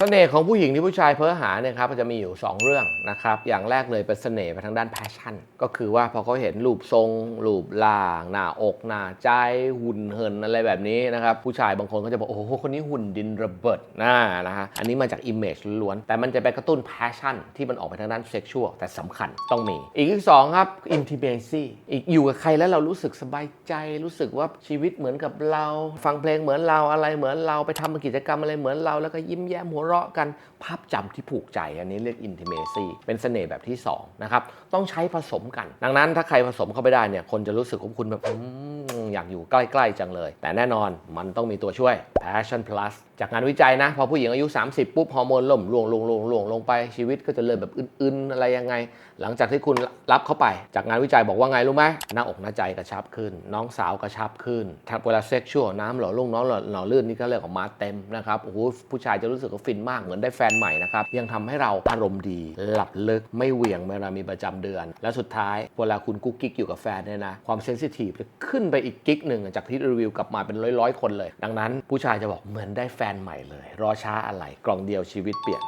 เสน่ห์ของผู้หญิงที่ผู้ชายเพ้อหาเนี่ยครับจะมีอยู่ 2 เรื่องนะครับ อย่างแรกเลยเป็นเสน่ห์ไปทางด้าน passion ก็คือว่าพอเขาเห็นรูปทรง รูปร่าง หน้าอกหน้าใจหุ่นเหินอะไรแบบนี้นะครับ ผู้ชายบางคนก็จะบอก โอ้โห คนนี้หุ่นดินระเบิดน่านะฮะอันนี้มาจาก image ล้วน แต่มันจะไปกระตุ้น passion ที่มันออกไปทางด้าน sexual แต่สำคัญต้องมี อีกที่สองครับ intimacy อีกอยู่กับใครแล้วเรารู้สึกสบายใจรู้สึกว่าชีวิตเหมือนกับเรา ฟังเพลงเหมือนเราอะไรเหมือนเราไปทำกิจกรรมอะไรเหมือนเราแล้วก็ยิ้มแย้มหัวเราะกันภาพจำที่ผูกใจ อันนี้เรียก intimacy เป็นเสน่ห์แบบที่สองนะครับต้องใช้ผสมกัน ดังนั้นถ้าใครผสมเข้าไปได้เนี่ยคนจะรู้สึกว่าคุณแบบอืม อยากอยู่ใกล้ๆจังเลย แต่แน่นอนมันต้องมีตัวช่วย passion plus จากงานวิจัยนะ พอผู้หญิงอายุ 30 ปุ๊บ ฮอร์โมนล่มลวงลงลงลงลงไปชีวิตก็จะเริ่มแบบอื่นๆ อะไรยังไง หลังจากที่คุณรับเข้าไป จากงานวิจัยบอกว่าไงรู้ไหมหน้าอกหน้าใจกระชับขึ้น น้องสาวกระชับขึ้นถ้าเวลาเซ็กชวลน้ำหล่อลุ่งน้องหล่อหล่อลื่นนี่ก็เรื่องของมาเต็มนะครับโอ้โหผู้ชายจะรู้สึกว่าฟินมากเหมือนได้แฟนใหม่นะครับยังทำให้เราอารมณ์ดีหลับลึกไม่เหวี่ยงเวลามีประจำเดือน และสุดท้ายเวลาคุณกุ๊กกิ๊กอยู่กับแฟนเนี่ยนะความเซนซิทีฟจะขึ้นไปอีกกิ๊กหนึ่งจากที่รีวิวกลับมาเป็นร้อยๆ คนเลย ดังนั้นผู้ชายจะบอกเหมือนได้แฟนใหม่เลย รอช้าอะไรกล่องเดียวชีวิตเปลี่ยน